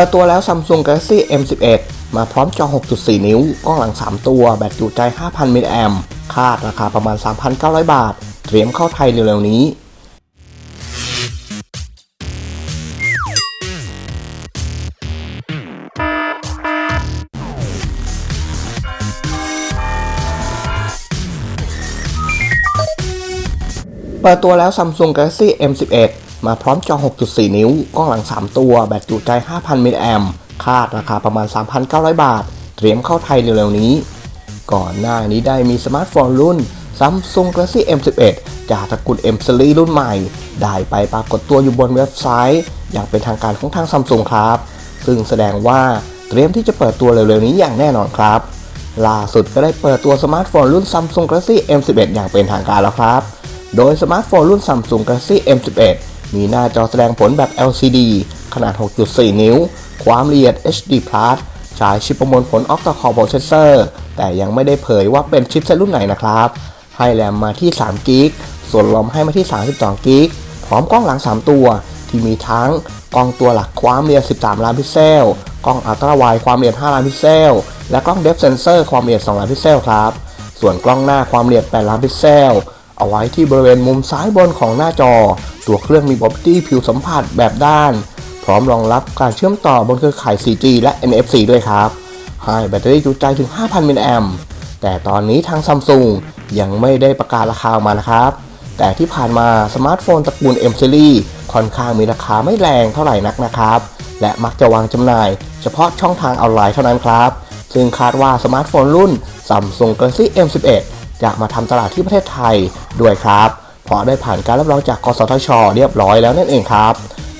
ปิดตัวแล้ว Samsung Galaxy M11 มาพร้อมจอ 6.4 นิ้ว กล้องหลัง 3 ตัว แบตจุใจ 5,000 มิลลิแอมป์คาดราคาประมาณ 3,900 บาท เตรียมเข้าไทยเร็วๆนี้ เปิดตัวแล้ว Samsung Galaxy M11 มาพร้อมจอ 6.4 นิ้ว กล้องหลัง 3 ตัว แบตจุใจ 5,000 มิลลิแอมป์คาดราคาประมาณ 3,900 บาท เตรียมเข้าไทยเร็วๆนี้ ก่อนหน้านี้ได้มีสมาร์ทโฟนรุ่น Samsung Galaxy M11 จากตระกูล M Series รุ่นใหม่ ได้ไปปรากฏตัวอยู่บนเว็บไซต์ อย่างเป็นทางการของทาง Samsung ครับ ซึ่งแสดงว่าเตรียมที่จะเปิดตัวเร็วๆนี้อย่างแน่นอนครับล่าสุดก็ได้เปิดตัวสมาร์ทโฟนรุ่น Samsung Galaxy M11 อย่างเป็นทางการแล้วครับ โดยสมาร์ทโฟนรุ่น Samsung Galaxy M11 มีหน้าจอแสดงผลแบบ LCD ขนาด 6.4 นิ้ว ความละเอียด HD+ ใช้ชิปประมวลผล Octa-core Processor แต่ยังไม่ได้เผยว่าเป็นชิปเซตรุ่นไหนนะครับ ให้แรมมาที่3กิกส่วนรอมให้มาที่ 32กิกพร้อมกล้องหลัง 3 ตัว ที่มีทั้งกล้องตัวหลักความละเอียด 13 ล้านพิกเซล กล้องอัลตร้าไวด์ความละเอียด 5 ล้านพิกเซล และกล้อง Depth Sensor ความละเอียด 2 ล้านพิกเซลครับ ส่วนกล้องหน้าความละเอียด 8 ล้านพิกเซล เอาไว้ที่บริเวณมุมซ้ายบนของหน้าจอ ตัวเครื่องมี Property ผิวสัมผัสแบบด้าน พร้อมรองรับการเชื่อมต่อบนเครือข่าย 4G และ NFC ด้วยครับให้แบตเตอรี่จุใจถึง 5,000 มิลลิแอมป์แต่ตอนนี้ทางซัมซุงยังไม่ได้ประกาศราคาออกมานะครับ แต่ที่ผ่านมาสมาร์ทโฟนตระกูล M Series ค่อนข้างมีราคาไม่แรงเท่าไหร่นักนะครับ และมักจะวางจำหน่าย เฉพาะช่องทางออนไลน์เท่านั้นครับ ซึ่งคาดว่าสมาร์ทโฟนรุ่น Samsung Galaxy M11 จะมาทำตลาดที่ประเทศไทยด้วยครับเพราะได้ผ่านการรับรองจากกสทช เรียบร้อยแล้วนั่นเองครับ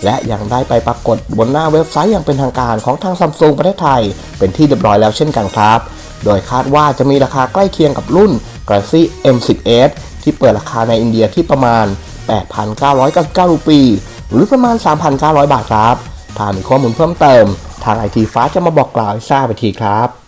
และยังได้ไปปรากฏบนหน้าเว็บไซต์อย่างเป็นทางการของทางซัมซุงประเทศไทย เป็นที่เรียบร้อยแล้วเช่นกันครับ โดยคาดว่าจะมีราคาใกล้เคียงกับรุ่น Galaxy M10s ที่เปิดราคาในอินเดียที่ประมาณ 8,999 รูปี หรือประมาณ 3,900 บาทครับ ถ้ามีข้อมูลเพิ่มเติม ทางไอทีฟ้าจะมาบอกกล่าวให้ทราบไปทีครับ